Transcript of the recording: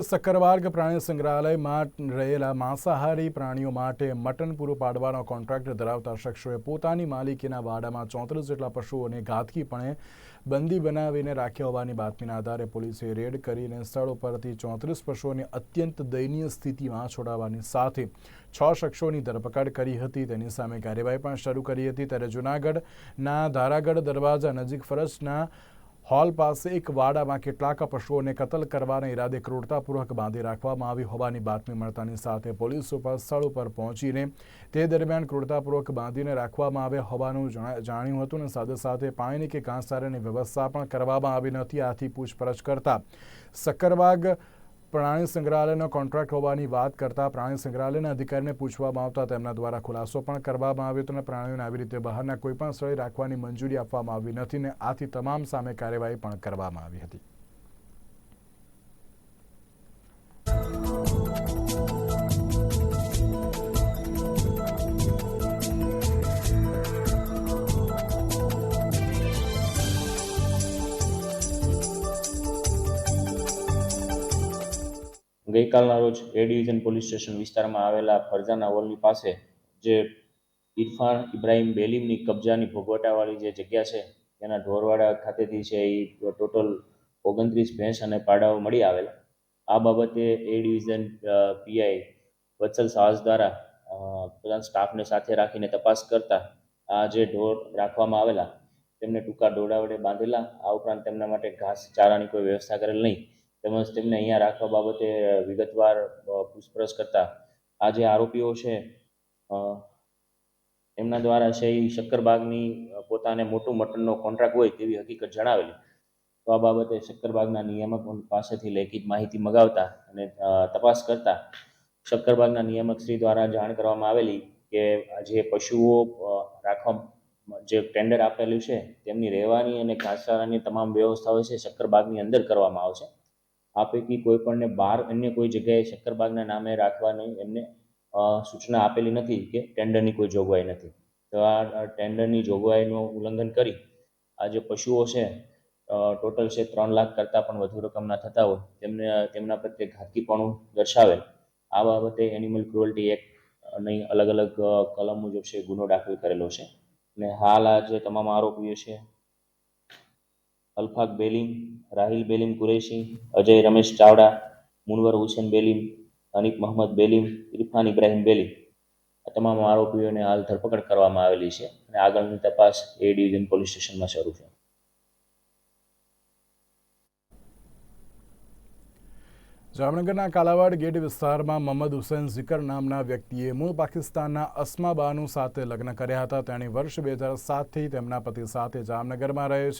સક્કરવાર્ગ પ્રાણી સંગ્રહાલયમાં રહેલા માંસાહારી પ્રાણીઓ માટે મટન પૂરું પાડવાનો કોન્ટ્રાક્ટ ધરાવતા શખ્સોએ પોતાની માલિકીના વાડામાં ચોત્રીસ જેટલા પશુઓને ઘાતકીપણે બંદી બનાવીને રાખ્યા હોવાની બાતમીના આધારે પોલીસે રેડ કરીને સ્થળ ઉપરથી ચોત્રીસ પશુઓને અત્યંત દયનીય સ્થિતિમાં છોડાવવાની સાથે છ શખ્સોની ધરપકડ કરી હતી. તેની સામે કાર્યવાહી પણ શરૂ કરી હતી. ત્યારે જૂનાગઢના ધારાગઢ દરવાજા નજીક ફરજના હોલ પાસે એક વાડામાં કેટલાક પશુઓને કતલ કરવાના ઈરાદે ક્રૂરતાપૂર્વક બાંધી રાખવામાં આવી હોવાની બાતમી મળતાની સાથે પોલીસ ઉપર સ્થળ ઉપર પહોંચીને તે દરમિયાન ક્રૂરતાપૂર્વક બાંધીને રાખવામાં આવ્યા હોવાનું જણા- જાણ્યું હતું અને સાથે સાથે પાણીની કે ઘાસચારાની વ્યવસ્થા પણ કરવામાં આવી નથી. આથી પૂછપરછ કરતા સક્કરબાગ પ્રાણી સંગ્રહાલયનો કોન્ટ્રાક્ટ હોવાની વાત કરતા પ્રાણી સંગ્રહાલયના અધિકારીને પૂછવામાં આવતા તેમના દ્વારા ખુલાસો પણ કરવામાં આવ્યો હતો અને પ્રાણીઓને આવી રીતે બહારના કોઈપણ સ્થળે રાખવાની મંજૂરી આપવામાં આવી નથી ને આથી તમામ સામે કાર્યવાહી પણ કરવામાં આવી હતી. ગઈકાલના રોજ એ ડિવિઝન પોલીસ સ્ટેશન વિસ્તારમાં આવેલા ફરજાના વોલની પાસે જે ઇરફાન ઇબ્રાહિમ બેલીમની કબજાની ભોગવટાવાળી જે જગ્યા છે, તેના ઢોરવાડા ખાતેથી છે એ ટોટલ ઓગણત્રીસ ભેંસ અને પાડાઓ મળી આવેલા. આ બાબતે એ ડિવિઝન પીઆઈ વત્સલ સાહસ દ્વારા બધા સ્ટાફને સાથે રાખીને તપાસ કરતા આ જે ઢોર રાખવામાં આવેલા, તેમને ટૂંકા દોરડા વડે બાંધેલા. આ ઉપરાંત તેમના માટે ઘાસ ચારાની કોઈ વ્યવસ્થા કરેલ નહીં. તેમજ તેમને અહીંયા રાખવા બાબતે વિગતવાર પૂછપરછ કરતા આ જે આરોપીઓ છે એમના દ્વારા છે એ શક્કરબાગની પોતાને મોટું મટનનો કોન્ટ્રાક્ટ હોય તેવી હકીકત જણાવેલી. તો આ બાબતે શક્કરબાગના નિયામક પાસેથી લેખિત માહિતી મગાવતા અને તપાસ કરતા શક્કરબાગના નિયામક શ્રી દ્વારા જાણ કરવામાં આવેલી કે જે પશુઓ રાખવા, જે ટેન્ડર આપેલું છે, તેમની રહેવાની અને ઘાસચારાની તમામ વ્યવસ્થાઓ છે શક્કરબાગની અંદર કરવામાં આવશે. આ પૈકી કોઈ પણને બહાર અન્ય કોઈ જગ્યાએ શક્કરબાગના નામે રાખવાની એમને સૂચના આપેલી નથી કે ટેન્ડરની કોઈ જોગવાઈ નથી. તો આ ટેન્ડરની જોગવાઈનું ઉલ્લંઘન કરી આ જે પશુઓ છે ટોટલ છે ત્રણ લાખ કરતાં પણ વધુ રકમના થતા હોય, તેમને, તેમના પ્રત્યે ઘાતકીપણું દર્શાવેલ આ બાબતે એનિમલ ક્રુઅલ્ટી નહીં અલગ અલગ કલમ મુજબ છે ગુનો દાખલ કરેલો છે. અને હાલ આ જે તમામ આરોપીઓ છે અલ્ફાક બેલીમ, રાહિલ બેલીમ કુરેશી, અજય રમેશ ચાવડા, મુનવર હુસેન બેલીમ અનિક મોહમ્મદ બેલીમ, ઇરફાન ઇબ્રાહિમ બેલીમ. આ તમામ આરોપીઓને હાલ ધરપકડ કરવામાં આવેલી છે અને આગળની તપાસ એ ડિવિઝન પોલીસ સ્ટેશનમાં શરૂ છે. જામનગરના કાલાવાડ ગેટ વિસ્તારમાં મોહમ્મદ હુસૈન ઝિકર નામના વ્યક્તિએ મૂળ પાકિસ્તાનના અસ્મા બાનુ સાથે લગ્ન કર્યા હતા. તેણે વર્ષ બે હજાર સાતથી તેમના પતિ સાથે જામનગરમાં રહે છે.